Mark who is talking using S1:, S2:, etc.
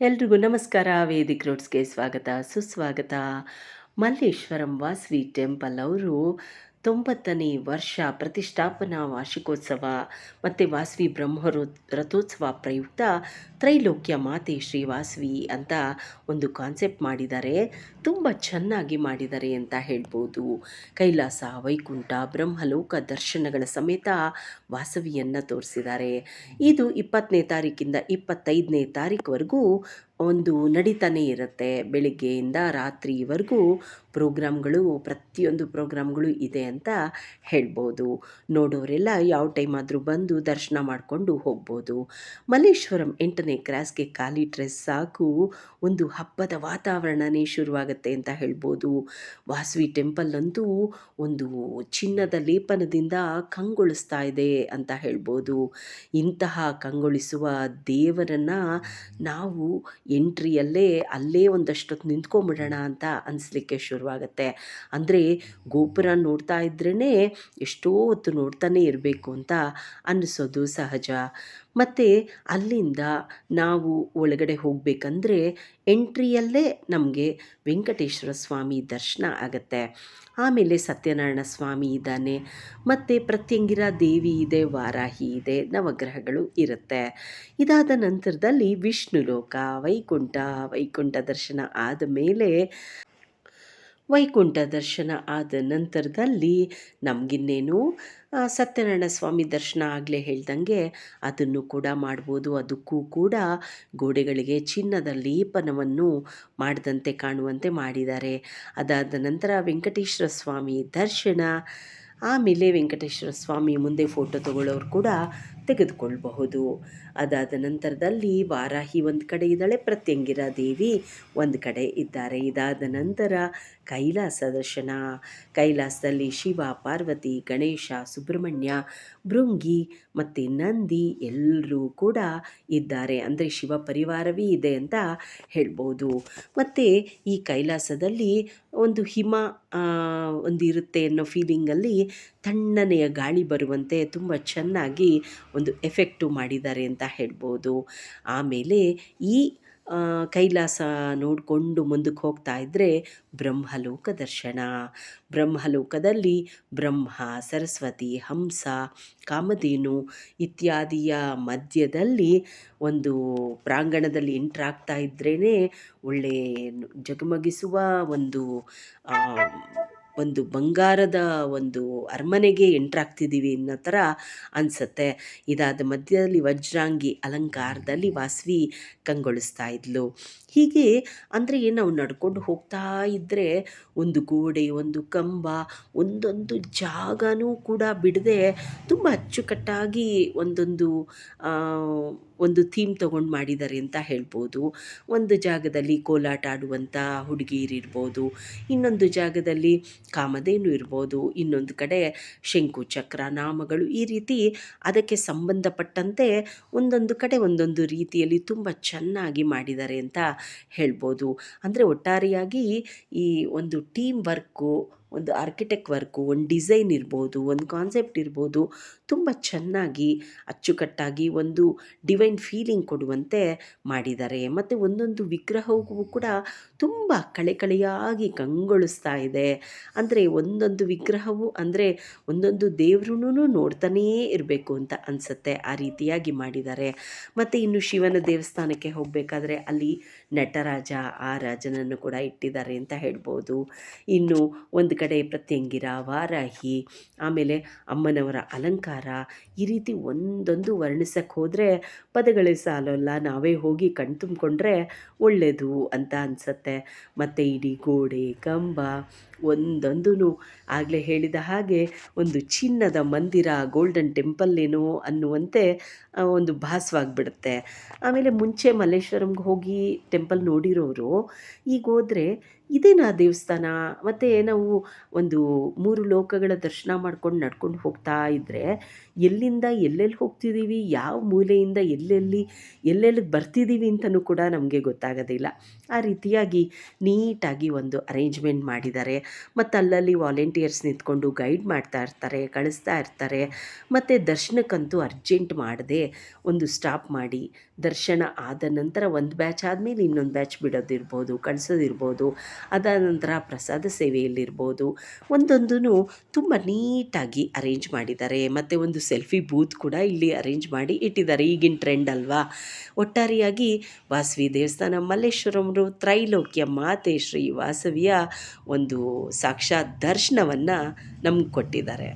S1: ಎಲ್ರಿಗೂ ನಮಸ್ಕಾರ. ವೇದಿಕ್ ರೋಡ್ಸ್ಗೆ ಸ್ವಾಗತ. ಸುಸ್ವಾಗತ. ಮಲ್ಲೇಶ್ವರಂ ವಾಸವಿ ಟೆಂಪಲ್ ಅವರು ತೊಂಬತ್ತನೇ ವರ್ಷ ಪ್ರತಿಷ್ಠಾಪನಾ ವಾರ್ಷಿಕೋತ್ಸವ ಮತ್ತು ವಾಸವಿ ಬ್ರಹ್ಮರೋ ರಥೋತ್ಸವ ಪ್ರಯುಕ್ತ ತ್ರೈಲೋಕ್ಯ ಮಾತೆ ಶ್ರೀ ವಾಸವಿ ಅಂತ ಒಂದು ಕಾನ್ಸೆಪ್ಟ್ ಮಾಡಿದ್ದಾರೆ. ತುಂಬ ಚೆನ್ನಾಗಿ ಮಾಡಿದ್ದಾರೆ ಅಂತ ಹೇಳ್ಬೋದು. ಕೈಲಾಸ, ವೈಕುಂಠ, ಬ್ರಹ್ಮಲೋಕ ದರ್ಶನಗಳ ಸಮೇತ ವಾಸವಿಯನ್ನು ತೋರಿಸಿದ್ದಾರೆ. ಇದು ಇಪ್ಪತ್ತನೇ ತಾರೀಕಿಂದ ಇಪ್ಪತ್ತೈದನೇ ತಾರೀಕುವರೆಗೂ ಒಂದು ನಡೀತಾನೆ ಇರುತ್ತೆ ಬೆಳಿಗ್ಗೆಯಿಂದ ರಾತ್ರಿವರೆಗೂ ಪ್ರೋಗ್ರಾಮ್ಗಳು, ಪ್ರತಿಯೊಂದು ಪ್ರೋಗ್ರಾಮ್ಗಳು ಇದೆ ಅಂತ ಹೇಳ್ಬೋದು. ನೋಡೋರೆಲ್ಲ ಯಾವ ಟೈಮ್ ಆದರೂ ಬಂದು ದರ್ಶನ ಮಾಡಿಕೊಂಡು ಹೋಗ್ಬೋದು. ಮಲ್ಲೇಶ್ವರಂ ಎಂಟನೇ ಕ್ರಾಸ್ಗೆ ಖಾಲಿ ಡ್ರೆಸ್ ಸಾಕು. ಒಂದು ಹಬ್ಬದ ವಾತಾವರಣನೇ ಶುರುವಾಗುತ್ತೆ ಅಂತ ಹೇಳ್ಬೋದು. ವಾಸವಿ ಟೆಂಪಲ್ ಅಂತೂ ಒಂದು ಚಿನ್ನದ ಲೇಪನದಿಂದ ಕಂಗೊಳಿಸ್ತಾ ಇದೆ ಅಂತ ಹೇಳ್ಬೋದು. ಇಂತಹ ಕಂಗೊಳಿಸುವ ದೇವರನ್ನು ನಾವು ಎಂಟ್ರಿಯಲ್ಲೇ ಅಲ್ಲೇ ಒಂದಷ್ಟೊತ್ತು ನಿಂತ್ಕೊಂಬಿಡೋಣ ಅಂತ ಅನಿಸ್ಲಿಕ್ಕೆ ಶುರುವಾಗುತ್ತೆ. ಅಂದರೆ ಗೋಪುರ ನೋಡ್ತಾ ಇದ್ರೇ ಎಷ್ಟೋ ಹೊತ್ತು ನೋಡ್ತಾನೆ ಇರಬೇಕು ಅಂತ ಅನ್ನಿಸೋದು ಸಹಜ. ಮತ್ತು ಅಲ್ಲಿಂದ ನಾವು ಒಳಗಡೆ ಹೋಗಬೇಕಂದ್ರೆ ಎಂಟ್ರಿಯಲ್ಲೇ ನಮಗೆ ವೆಂಕಟೇಶ್ವರ ಸ್ವಾಮಿ ದರ್ಶನ ಆಗುತ್ತೆ. ಆಮೇಲೆ ಸತ್ಯನಾರಾಯಣ ಸ್ವಾಮಿ ಇದ್ದಾನೆ. ಮತ್ತು ಪ್ರತ್ಯಂಗಿರ ದೇವಿ ಇದೆ, ವಾರಾಹಿ ಇದೆ, ನವಗ್ರಹಗಳು ಇರುತ್ತೆ. ಇದಾದ ನಂತರದಲ್ಲಿ ವಿಷ್ಣು ಲೋಕ ವೈಕುಂಠ ವೈಕುಂಠ ದರ್ಶನ ಆದ ಮೇಲೆ ವೈಕುಂಠ ದರ್ಶನ ಆದ ನಂತರದಲ್ಲಿ ನಮಗಿನ್ನೇನು ಸತ್ಯನಾರಾಯಣ ಸ್ವಾಮಿ ದರ್ಶನ ಆಗಲೇ ಹೇಳ್ದಂಗೆ ಅದನ್ನು ಕೂಡ ಮಾಡ್ಬೋದು. ಅದಕ್ಕೂ ಕೂಡ ಗೋಡೆಗಳಿಗೆ ಚಿನ್ನದ ಲೇಪನವನ್ನು ಮಾಡಿದಂತೆ ಕಾಣುವಂತೆ ಮಾಡಿದ್ದಾರೆ. ಅದಾದ ನಂತರ ವೆಂಕಟೇಶ್ವರ ಸ್ವಾಮಿ ದರ್ಶನ, ಆಮೇಲೆ ವೆಂಕಟೇಶ್ವರ ಸ್ವಾಮಿ ಮುಂದೆ ಫೋಟೋ ತಗೊಳ್ಳೋರು ಕೂಡ ತೆಗೆದುಕೊಳ್ಬಹುದು. ಅದಾದ ನಂತರದಲ್ಲಿ ವಾರಾಹಿ ಒಂದು ಕಡೆ ಇದ್ದಾಳೆ, ಪ್ರತ್ಯಂಗಿರ ದೇವಿ ಒಂದು ಕಡೆ ಇದ್ದಾರೆ. ಇದಾದ ನಂತರ ಕೈಲಾಸ ದರ್ಶನ. ಕೈಲಾಸದಲ್ಲಿ ಶಿವ, ಪಾರ್ವತಿ, ಗಣೇಶ, ಸುಬ್ರಹ್ಮಣ್ಯ, ಭೃಂಗಿ ಮತ್ತು ನಂದಿ ಎಲ್ಲರೂ ಕೂಡ ಇದ್ದಾರೆ. ಅಂದರೆ ಶಿವ ಪರಿವಾರವೇ ಇದೆ ಅಂತ ಹೇಳ್ಬೋದು. ಮತ್ತು ಈ ಕೈಲಾಸದಲ್ಲಿ ಒಂದು ಹಿಮ ಒಂದು ಇರುತ್ತೆ ಅನ್ನೋ ಫೀಲಿಂಗಲ್ಲಿ ತಣ್ಣನೆಯ ಗಾಳಿ ಬರುವಂತೆ ತುಂಬ ಚೆನ್ನಾಗಿ ಒಂದು ಎಫೆಕ್ಟು ಮಾಡಿದ್ದಾರೆ ಅಂತ ಹೇಳ್ಬೋದು. ಆಮೇಲೆ ಈ ಕೈಲಾಸ ನೋಡಿಕೊಂಡು ಮುಂದಕ್ಕೆ ಹೋಗ್ತಾ ಇದ್ದರೆ ಬ್ರಹ್ಮಲೋಕ ದರ್ಶನ. ಬ್ರಹ್ಮಲೋಕದಲ್ಲಿ ಬ್ರಹ್ಮ, ಸರಸ್ವತಿ, ಹಂಸ, ಕಾಮಧೇನು ಇತ್ಯಾದಿಯ ಮಧ್ಯದಲ್ಲಿ ಒಂದು ಪ್ರಾಂಗಣದಲ್ಲಿ ಎಂಟ್ರಾಗ್ತಾ ಇದ್ರೇ ಒಳ್ಳೆಯ ಜಗಮಗಿಸುವ ಒಂದು ಒಂದು ಬಂಗಾರದ ಒಂದು ಅರಮನೆಗೆ ಎಂಟ್ರಾಗ್ತಿದ್ದೀವಿ ಅನ್ನೋ ಥರ ಅನಿಸುತ್ತೆ. ಇದಾದ ಮಧ್ಯದಲ್ಲಿ ವಜ್ರಾಂಗಿ ಅಲಂಕಾರದಲ್ಲಿ ವಾಸವಿ ಕಂಗೊಳಿಸ್ತಾ ಇದ್ಲು. ಹೀಗೆ ಅಂದರೆ ನಾವು ನಡ್ಕೊಂಡು ಹೋಗ್ತಾ ಇದ್ದರೆ ಒಂದು ಗೋಡೆ, ಒಂದು ಕಂಬ, ಒಂದೊಂದು ಜಾಗನೂ ಕೂಡ ಬಿಡದೆ ತುಂಬ ಅಚ್ಚುಕಟ್ಟಾಗಿ ಒಂದೊಂದು ಒಂದು ಥೀಮ್ ತಗೊಂಡು ಮಾಡಿದ್ದಾರೆ ಅಂತ ಹೇಳ್ಬೋದು. ಒಂದು ಜಾಗದಲ್ಲಿ ಕೋಲಾಟ ಆಡುವಂಥ ಹುಡುಗಿಯರಿರ್ಬೋದು ಇನ್ನೊಂದು ಜಾಗದಲ್ಲಿ ಕಾಮಧೇನು ಇರ್ಬೋದು, ಇನ್ನೊಂದು ಕಡೆ ಶಂಕು ಚಕ್ರ ನಾಮಗಳು ಈ ರೀತಿ ಅದಕ್ಕೆ ಸಂಬಂಧಪಟ್ಟಂತೆ ಒಂದೊಂದು ಕಡೆ ಒಂದೊಂದು ರೀತಿಯಲ್ಲಿ ತುಂಬ ಚೆನ್ನಾಗಿ ಮಾಡಿದ್ದಾರೆ ಅಂತ ಹೇಳ್ಬೋದು. ಅಂದರೆ ಒಟ್ಟಾರೆಯಾಗಿ ಈ ಒಂದು ಟೀಮ್ ವರ್ಕು ಒಂದು ಆರ್ಕಿಟೆಕ್ಟ್ ವರ್ಕು ಒಂದು ಡಿಸೈನ್ ಇರ್ಬೋದು, ಒಂದು ಕಾನ್ಸೆಪ್ಟ್ ಇರ್ಬೋದು ತುಂಬ ಚೆನ್ನಾಗಿ, ಅಚ್ಚುಕಟ್ಟಾಗಿ ಒಂದು ಡಿವೈನ್ ಫೀಲಿಂಗ್ ಕೊಡುವಂತೆ ಮಾಡಿದ್ದಾರೆ. ಮತ್ತು ಒಂದೊಂದು ವಿಗ್ರಹವೂ ಕೂಡ ತುಂಬ ಕಳೆ ಕಳೆಯಾಗಿ ಕಂಗೊಳಿಸ್ತಾ ಇದೆ. ಅಂದರೆ ಒಂದೊಂದು ವಿಗ್ರಹವು ಅಂದರೆ ಒಂದೊಂದು ದೇವ್ರೂ ನೋಡ್ತಾನೇ ಇರಬೇಕು ಅಂತ ಅನಿಸುತ್ತೆ, ಆ ರೀತಿಯಾಗಿ ಮಾಡಿದ್ದಾರೆ. ಮತ್ತು ಇನ್ನು ಶಿವನ ದೇವಸ್ಥಾನಕ್ಕೆ ಹೋಗಬೇಕಾದ್ರೆ ಅಲ್ಲಿ ನಟರಾಜ, ಆ ರಾಜನನ್ನು ಕೂಡ ಇಟ್ಟಿದ್ದಾರೆ ಅಂತ ಹೇಳ್ಬೋದು. ಇನ್ನು ಒಂದು ಕಡೆ ಪ್ರತ್ಯಂಗಿರ ವಾರಾಹಿ ಆಮೇಲೆ ಅಮ್ಮನವರ ಅಲಂಕಾರ ಈ ರೀತಿ ಒಂದೊಂದು ವರ್ಣಿಸಕ್ಕೆ ಹೋದರೆ ಪದಗಳೇ ಸಾಲಲ್ಲ, ನಾವೇ ಹೋಗಿ ಕಣ್ ತುಂಬಿಕೊಂಡ್ರೆ ಒಳ್ಳೆಯದು ಅಂತ ಅನಿಸತ್ತೆ. ಮತ್ತು ಇಡೀ ಗೋಡೆ, ಕಂಬ ಒಂದೊಂದೂ ಆಗಲೇ ಹೇಳಿದ ಹಾಗೆ ಒಂದು ಚಿನ್ನದ ಮಂದಿರ, ಗೋಲ್ಡನ್ ಟೆಂಪಲ್ ಏನೋ ಅನ್ನುವಂತೆ ಒಂದು ಭಾಸವಾಗಿಬಿಡುತ್ತೆ. ಆಮೇಲೆ ಮುಂಚೆ ಮಲ್ಲೇಶ್ವರಂಗೆ ಹೋಗಿ ಟೆಂಪಲ್ ನೋಡಿರೋರು, ಈಗ ಹೋದರೆ ಇದೇನಾ ದೇವಸ್ಥಾನ? ಮತ್ತು ನಾವು ಒಂದು ಮೂರು ಲೋಕಗಳ ದರ್ಶನ ಮಾಡ್ಕೊಂಡು ನಡ್ಕೊಂಡು ಹೋಗ್ತಾ ಇದ್ದರೆ ಎಲ್ಲಿಂದ ಎಲ್ಲೆಲ್ಲಿ ಹೋಗ್ತಿದ್ದೀವಿ? ಯಾವ ಮೂಲೆಯಿಂದ ಎಲ್ಲೆಲ್ಲಿ ಎಲ್ಲೆಲ್ಲಿಗೆ ಬರ್ತಿದ್ದೀವಿ ಅಂತಲೂ ಕೂಡ ನಮಗೆ ಗೊತ್ತಾಗೋದಿಲ್ಲ. ಆ ರೀತಿಯಾಗಿ ನೀಟಾಗಿ ಒಂದು ಅರೇಂಜ್ಮೆಂಟ್ ಮಾಡಿದ್ದಾರೆ. ಮತ್ತು ಅಲ್ಲಲ್ಲಿ ವಾಲಂಟಿಯರ್ಸ್ ನಿಂತ್ಕೊಂಡು ಗೈಡ್ ಮಾಡ್ತಾ ಇರ್ತಾರೆ, ಕಳಿಸ್ತಾ ಇರ್ತಾರೆ. ಮತ್ತು ದರ್ಶನಕ್ಕಂತೂ ಅರ್ಜೆಂಟ್ ಮಾಡದೆ ಒಂದು ಸ್ಟಾಪ್ ಮಾಡಿ ದರ್ಶನ ಆದ ನಂತರ ಒಂದು ಬ್ಯಾಚ್ ಆದಮೇಲೆ ಇನ್ನೊಂದು ಬ್ಯಾಚ್ ಬಿಡೋದಿರ್ಬೋದು, ಕಳಿಸೋದಿರ್ಬೋದು. ಅದಾದ ನಂತರ ಪ್ರಸಾದ ಸೇವೆಯಲ್ಲಿರ್ಬೋದು. ಒಂದೊಂದೂ ತುಂಬ ನೀಟಾಗಿ ಅರೇಂಜ್ ಮಾಡಿದ್ದಾರೆ. ಮತ್ತು ಒಂದು ಸೆಲ್ಫಿ ಬೂತ್ ಕೂಡ ಇಲ್ಲಿ ಅರೇಂಜ್ ಮಾಡಿ ಇಟ್ಟಿದ್ದಾರೆ. ಈಗಿನ ಟ್ರೆಂಡ್ ಅಲ್ವಾ? ಒಟ್ಟಾರೆಯಾಗಿ ವಾಸವಿ ದೇವಸ್ಥಾನ ಮಲ್ಲೇಶ್ವರಮರು ತ್ರೈಲೋಕ್ಯ ಮಾತೆ ಶ್ರೀ ವಾಸವಿಯ ಒಂದು ಸಾಕ್ಷಾತ್ ದರ್ಶನವನ್ನು ನಮ್ಗೆ ಕೊಟ್ಟಿದ್ದಾರೆ.